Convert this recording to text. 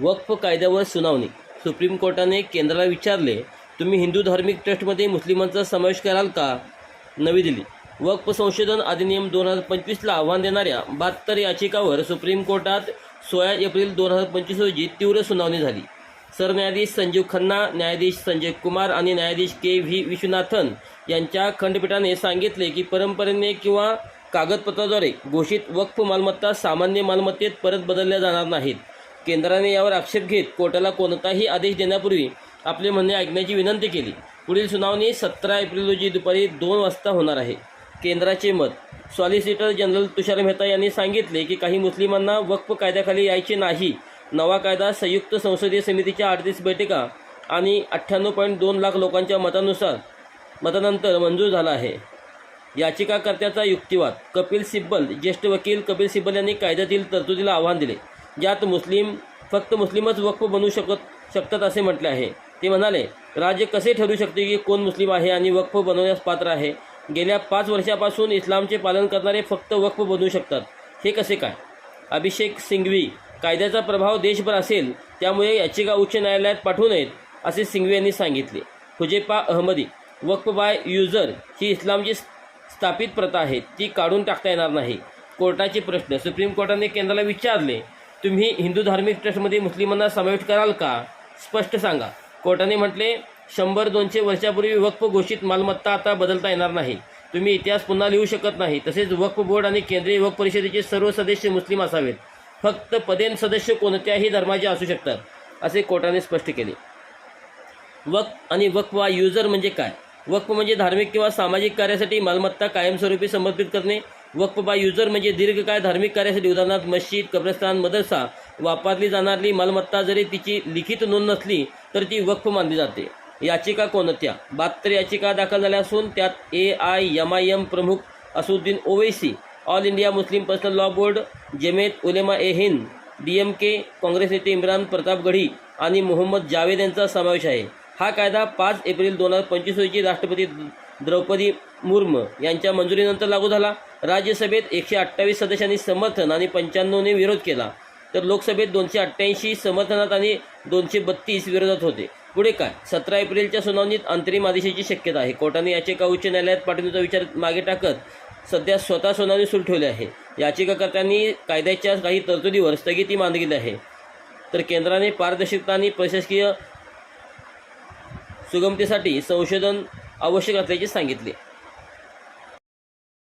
वक्फ कायद्यावर सुनावणी. सुप्रीम कोर्टाने केंद्राला विचारले तुम्ही हिंदू धार्मिक ट्रस्टमध्ये मुस्लिमांचा समावेश कराल का? नवी दिल्ली. वक्फ संशोधन अधिनियम दोन हजार पंचवीसला आव्हान देणाऱ्या बहात्तर याचिकावर सुप्रीम कोर्टात सोळा एप्रिल दोन हजार पंचवीस रोजी तीव्र सुनावणी झाली. सरन्यायाधीश संजीव खन्ना न्यायाधीश संजय कुमार आणि न्यायाधीश के व्ही विश्वनाथन यांच्या खंडपीठाने सांगितले की परंपरेने किंवा कागदपत्राद्वारे घोषित वक्फ मालमत्ता सामान्य मालमत्तेत परत बदलल्या जाणार नाहीत. केंद्राने यावर आक्षेप घेत कोर्टाला कोणताही आदेश देण्यापूर्वी आपले म्हणणे ऐकण्याची विनंती केली. पुढील सुनावणी सतरा एप्रिल रोजी दुपारी दोन वाजता होणार आहे. केंद्राचे मत. सॉलिसिटर जनरल तुषार मेहता यांनी सांगितले की काही मुस्लिमांना वक्फ कायद्याखाली यायचे नाही. नवा कायदा संयुक्त संसदीय समितीच्या अडतीस बैठका आणि अठ्ठ्याण्णव पॉईंट दोन लाख लोकांच्या मतानुसार मतानंतर मंजूर झाला आहे. याचिकाकर्त्याचा युक्तिवाद. कपिल सिब्बल ज्येष्ठ वकील कपिल सिब्बल यांनी कायद्यातील तरतुदीला आव्हान दिले. ज्यात मुस्लिम फक्त मुस्लिमच वक्फ बनू शकत शकतात असे म्हटले आहे. ते म्हणाले राज्य कसे ठरू शकते की कोण मुस्लिम आहे आणि वक्फ बनवण्यास पात्र आहे? गेल्या पाच वर्षापासून इस्लामचे पालन करणारे फक्त वक्फ बनवू शकतात. हे कसे काय? अभिषेक सिंघवी कायद्याचा प्रभाव देशभर असेल त्यामुळे याचिका उच्च न्यायालयात पाठवू नयेत असे सिंघवी यांनी सांगितले. हुजेपा अहमदी वक्फ बाय युजर ही इस्लामची स्थापित प्रथा आहे ती काढून टाकता येणार नाही. कोर्टाचे प्रश्न सुप्रीम कोर्टाने केंद्राला विचारले तुम्ही हिंदू धार्मिक ट्रस्टमध्ये मुस्लिमांना समावेश कराल का? स्पष्ट सांगा. कोर्टाने म्हटले शंभर दोनशे वर्षापूर्वी वक्फ घोषित मालमत्ता आता बदलता येणार नाही. तुम्ही इतिहास पुन्हा लिहू शकत नाही. तसेच वक्फ बोर्ड आणि केंद्रीय वक्फ परिषदेचे सर्व सदस्य मुस्लिम असावेत. फक्त पदेन सदस्य कोणत्याही धर्माचे असू शकतात असे कोर्टाने स्पष्ट केले. वक्फ आणि वक्फ युजर म्हणजे काय? वक्फ म्हणजे धार्मिक किंवा सामाजिक कार्यासाठी मालमत्ता कायमस्वरूपी समर्पित करणे वक्फ बाय युजर म्हणजे दीर्घकाळ धार्मिक कार्यासाठी उदाहरणार्थ मस्जिद कब्रस्तान मदरसा वापरली जाणारी मालमत्ता जरी तिची लिखित नोंद नसली तर ती वक्फ मानली जाते. याचिका कोणत्या? बहात्तर याचिका दाखल झाल्या असून त्यात A I M I M प्रमुख Asaduddin Owaisi All India Muslim Personal Law Board Jamiat Ulema e Hind D M K Congress नेते इम्रान प्रतापगढी आणि मोहम्मद जावेद यांचा समावेश आहे. हा कायदा पाच एप्रिल दोन हजार पंचवीस रोजी राष्ट्रपती द्रौपदी मुर्मू यांच्या मंजुरीनंतर लागू झाला. राज्यसभेत एकशे अठ्ठावीस सदस्यांनी समर्थन आणि पंच्याण्णवने विरोध केला. तर लोकसभेत दोनशे अठ्ठ्याऐंशी समर्थनात आणि दोनशे बत्तीस विरोधात होते. पुढे काय? सतरा एप्रिलच्या सुनावणीत अंतरिम आदेशाची शक्यता आहे. कोर्टाने याचिका उच्च न्यायालयात पाठवण्याचा विचार मागे टाकत सध्या स्वतः सुनावणी सुरू ठेवली आहे. याचिकाकर्त्यांनी कायद्याच्या काही तरतुदीवर स्थगिती मागितली आहे. तर केंद्राने पारदर्शकता आणि प्रशासकीय सुगमतेसाठी संशोधन आवश्यक असल्याचे सांगितले.